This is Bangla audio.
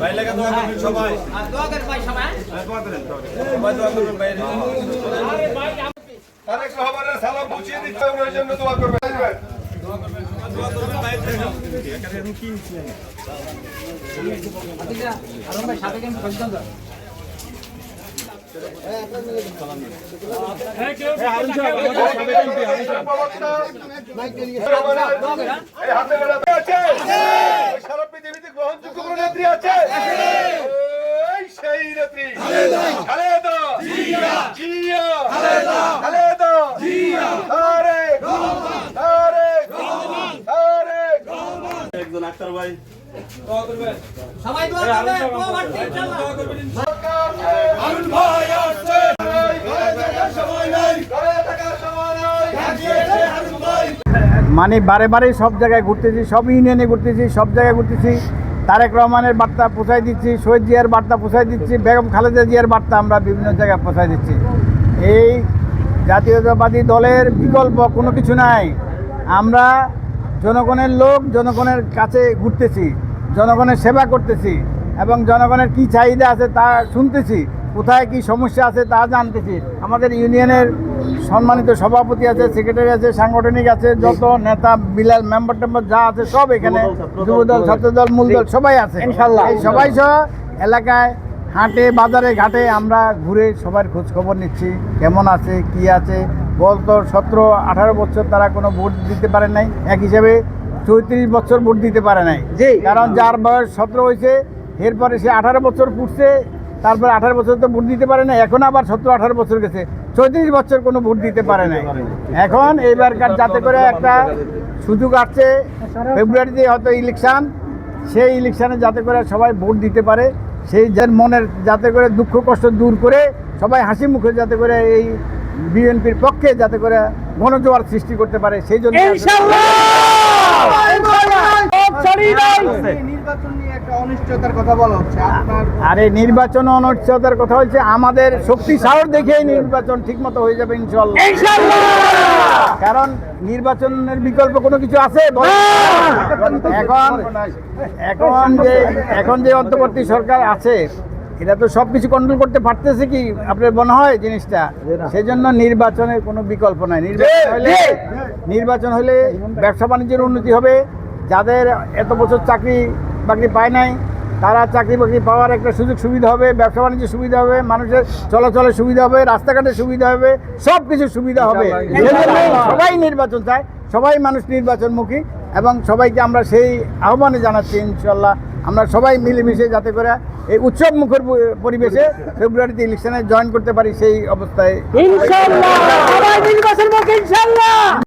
ভাই লেগে দোয়া করবেন সবাই হ্যাঁ, দোয়া করেন সবাই দোয়া করবেন ভাই তারেক রহমানের সালাম পৌঁছিয়ে দিতে হবে ওই জন্য দোয়া করবেন দোয়া করবেন ভাই এই হাতে গোনা আছে ওই সারা পৃথিবীতে গ্রহণযোগ্য কোন নেত্রী আছে সেই নেত্রী খালেদা জিয়া খালেদা তারেক তারেক তারেক একজন আক্তার ভাই সবাই দোয়া করবেন দোয়া করতে ইনশাআল্লাহ। আরুন ভাই আসছে। সময় নাই। সময় নাই। আরুন ভাই। মানে বারে বারে সব জায়গায় ঘুরতেছি সব ইউনিয়নে ঘুরতেছি সব জায়গায় ঘুরতেছি। তারেক রহমানের বার্তা পৌঁছাই দিচ্ছি শহীদ জিয়ার বার্তা পৌঁছাই দিচ্ছি বেগম খালেদা জিয়ার বার্তা আমরা বিভিন্ন জায়গায় পৌঁছাই দিচ্ছি। এই জাতীয়তাবাদী দলের বিকল্প কোনো কিছু নাই। আমরা জনগণের লোক জনগণের কাছে ঘুরতেছি। জনগণের সেবা করতেছি এবং জনগণের কি চাহিদা আছে তা শুনতেছি কোথায় কি সমস্যা আছে তা জানতেছি। আমাদের ইউনিয়নের সম্মানিত সভাপতি আছে সেক্রেটারি আছে সাংগঠনিক আছে যত নেতা বিলাল মেম্বার টেম্বার যা আছে সব এখানে যুবদল ছাত্রদল মূলদল সবাই আছে। ইনশাল্লাহ সবাই সহ এলাকায় হাটে বাজারে ঘাটে আমরা ঘুরে সবার খোঁজ খবর নিচ্ছি কেমন আছে কি আছে। গত সতেরো আঠারো বছর তারা কোনো ভোট দিতে পারে নাই। এক হিসাবে চৌত্রিশ বছর ভোট দিতে পারে নাই। কারণ যার বয়স সতেরো হয়েছে এরপরে সে আঠারো বছর পুষছে তারপরে আঠারো বছর তো ভোট দিতে পারে না এখন আবার সতেরো আঠারো বছর গেছে। চৌত্রিশ বছর কোনো ভোট দিতে পারে নাই। এখন এইবারকার যাতে করে একটা সুযোগ আসছে ফেব্রুয়ারিতে হয়তো ইলেকশান সেই ইলেকশানে যাতে করে সবাই ভোট দিতে পারে সেই যার মনের যাতে করে দুঃখ কষ্ট দূর করে সবাই হাসি মুখে যাতে করে এই বিএনপির পক্ষে যাতে করে গণজোয়ার সৃষ্টি করতে পারে সেই জন্য নির্বাচন নিয়ে একটা অনিশ্চয়তার কথা বলা হচ্ছে। আপনার আরে নির্বাচন অনিশ্চয়তার কথা হচ্ছে আমাদের শক্তি সাহস দেখেই নির্বাচন ঠিকমতো হয়ে যাবে ইনশাল্লাহ কারণ নির্বাচনের বিকল্প কোনো কিছু আছে? এখন এখন যে এখন যে অন্তর্বর্তী সরকার আছে এটা তো সব কিছু কন্ট্রোল করতে পারতেছে কি আপনার মনে হয় জিনিসটা? সেই জন্য নির্বাচনের কোনো বিকল্প নাই। নির্বাচন হলে নির্বাচন হলে ব্যবসা বাণিজ্যের উন্নতি হবে। যাদের এত বছর চাকরি বাকরি পায় নাই তারা চাকরি বাকরি পাওয়ার একটা সুযোগ সুবিধা হবে ব্যবসা বাণিজ্যের সুবিধা হবে মানুষের চলাচলের সুবিধা হবে রাস্তাঘাটের সুবিধা হবে সব কিছু সুবিধা হবে। সবাই নির্বাচন চায় সবাই মানুষ নির্বাচনমুখী এবং সবাইকে আমরা সেই আহ্বানে জানাচ্ছি ইনশাল্লাহ আমরা সবাই মিলেমিশে যাতে করে এই উৎসব মুখর পরিবেশে ফেব্রুয়ারিতে ইলেকশনে জয়েন করতে পারি সেই অবস্থায়